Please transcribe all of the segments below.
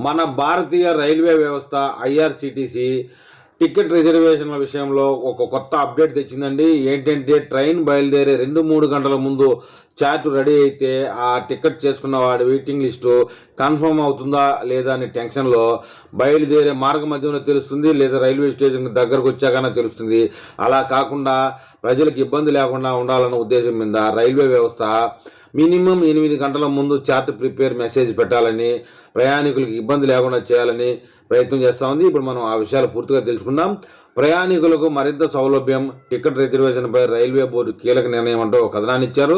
మన భారతీయ రైల్వే వ్యవస్థ ఐఆర్సిటిసి టికెట్ రిజర్వేషన్ల విషయంలో ఒక కొత్త అప్డేట్ తెచ్చిందండి. ఏంటంటే ట్రైన్ బయలుదేరే రెండు మూడు గంటల ముందు చార్ట్ రెడీ అయితే ఆ టికెట్ చేసుకున్న వాడి వెయిటింగ్ లిస్టు కన్ఫర్మ్ అవుతుందా లేదా అనే టెన్షన్లో బయలుదేరే మార్గ మధ్యంలో తెలుస్తుంది లేదా రైల్వే స్టేషన్ దగ్గరకు వచ్చాకనే తెలుస్తుంది. అలా కాకుండా ప్రజలకు ఇబ్బంది లేకుండా ఉండాలన్న ఉద్దేశం మీద రైల్వే వ్యవస్థ మినిమం ఎనిమిది గంటల ముందు చార్ట్ ప్రిపేర్ మెసేజ్ పెట్టాలని ప్రయాణికులకు ఇబ్బంది లేకుండా చేయాలని ప్రయత్నం చేస్తూ ఉంది. ఇప్పుడు మనం ఆ విషయాలు పూర్తిగా తెలుసుకుందాం. ప్రయాణికులకు మరింత సౌలభ్యం. టికెట్ రిజర్వేషన్పై రైల్వే బోర్డు కీలక నిర్ణయం అంటూ ఒక కథనాన్ని ఇచ్చారు.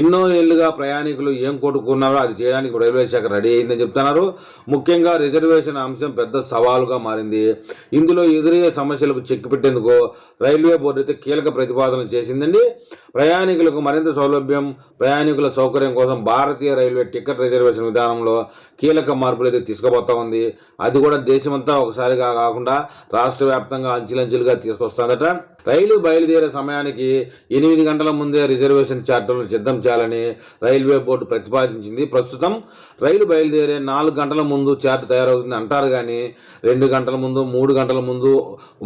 ఎన్నో ఏళ్ళుగా ప్రయాణికులు ఏం కోరుకున్నారో అది చేయడానికి రైల్వే శాఖ రెడీ అయిందని చెప్తున్నారు. ముఖ్యంగా రిజర్వేషన్ అంశం పెద్ద సవాలుగా మారింది. ఇందులో ఎదురయ్యే సమస్యలకు చెక్ పెట్టేందుకు రైల్వే బోర్డు అయితే కీలక ప్రతిపాదన చేసిందండి. ప్రయాణికులకు మరింత సౌలభ్యం ప్రయాణికుల సౌకర్యం కోసం భారతీయ రైల్వే టికెట్ రిజర్వేషన్ విధానంలో కీలక మార్పులు అయితే తీసుకుపోతా ఉంది. అది కూడా దేశమంతా ఒకసారిగా కాకుండా రాష్ట్ర వ్యాప్తంగా అంచెలంచెలుగా తీసుకొస్తాడట రైలు బయలుదేరే సమయానికి ఎనిమిది గంటల ముందే రిజర్వేషన్ చార్టులను సిద్ధం చేయాలని రైల్వే బోర్డు ప్రతిపాదించింది. ప్రస్తుతం రైలు బయలుదేరే నాలుగు గంటల ముందు చార్ట్ తయారవుతుంది అంటారు కానీ రెండు గంటల ముందు మూడు గంటల ముందు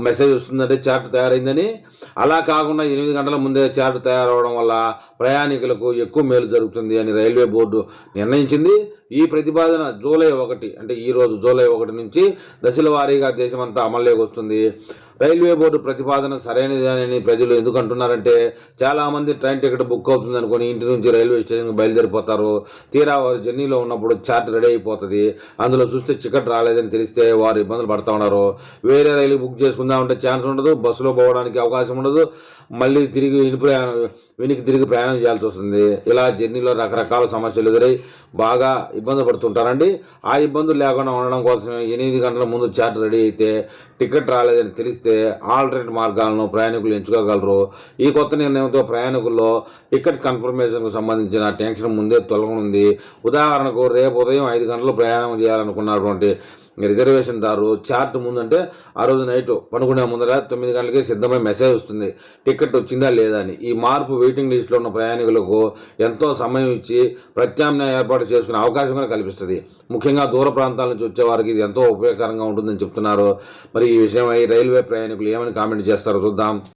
మెసేజ్ వస్తుందంటే చార్ట్ తయారైందని. అలా కాకుండా ఎనిమిది గంటల ముందే చార్ట్ తయారవడం వల్ల ప్రయాణికులకు ఎక్కువ మేలు జరుగుతుంది అని రైల్వే బోర్డు నిర్ణయించింది. ఈ ప్రతిపాదన జూలై ఒకటి అంటే ఈరోజు జూలై ఒకటి నుంచి దశల వారీగా దేశమంతా అమల్లోకి వస్తుంది. రైల్వే బోర్డు ప్రతిపాదన సరైనదేనని ప్రజలు ఎందుకు అంటున్నారంటే చాలామంది ట్రైన్ టికెట్ బుక్ అవుతుంది అనుకుని ఇంటి నుంచి రైల్వే స్టేషన్కి బయలుదేరిపోతారు. తీరా వారు జర్నీలో ఉన్నప్పుడు చార్ట్ రెడీ అయిపోతుంది. అందులో చూస్తే టికెట్ రాలేదని తెలిస్తే వారు ఇబ్బందులు పడుతూ ఉన్నారు. వేరే రైలు బుక్ చేసుకుందామంటే ఛాన్స్ ఉండదు బస్సులో పోవడానికి అవకాశం ఉండదు. మళ్ళీ తిరిగి ఇని ప్రయాణం వెనక్కి తిరిగి ప్రయాణం చేయాల్సి వస్తుంది. ఇలా జర్నీలో రకరకాల సమస్యలు ఎదురై బాగా ఇబ్బంది పడుతుంటారండి. ఆ ఇబ్బందులు లేకుండా ఉండడం కోసం ఎనిమిది గంటల ముందు చార్ట్ రెడీ అయితే టికెట్ రాలేదని తెలిస్తే ఆల్టర్నేట్ మార్గాలను ప్రయాణికులు ఎంచుకోగలరు. ఈ కొత్త నిర్ణయంతో ప్రయాణికుల్లో టికెట్ కన్ఫర్మేషన్కు సంబంధించిన టెన్షన్ ముందే తొలగనుంది. ఉదాహరణకు రేపు ఉదయం ఐదు గంటలు ప్రయాణం చేయాలనుకున్నటువంటి రిజర్వేషన్ దారు చార్ట్ ముందంటే ఆ రోజు నైట్ పనుకునే ముందర తొమ్మిది గంటలకి సిద్ధమై మెసేజ్ వస్తుంది. టికెట్ వచ్చిందా లేదా అని. ఈ మార్పు వెయిటింగ్ లిస్ట్లో ఉన్న ప్రయాణికులకు ఎంతో సమయం ఇచ్చి ప్రత్యామ్నాయ ఏర్పాటు చేసుకునే అవకాశం కూడా కల్పిస్తుంది. ముఖ్యంగా దూర ప్రాంతాల నుంచి వచ్చే వారికి ఇది ఎంతో ఉపయోగకరంగా ఉంటుందని చెప్తున్నారు. మరి ఈ విషయమై రైల్వే ప్రయాణికులు ఏమని కామెంట్ చేస్తారో చూద్దాం.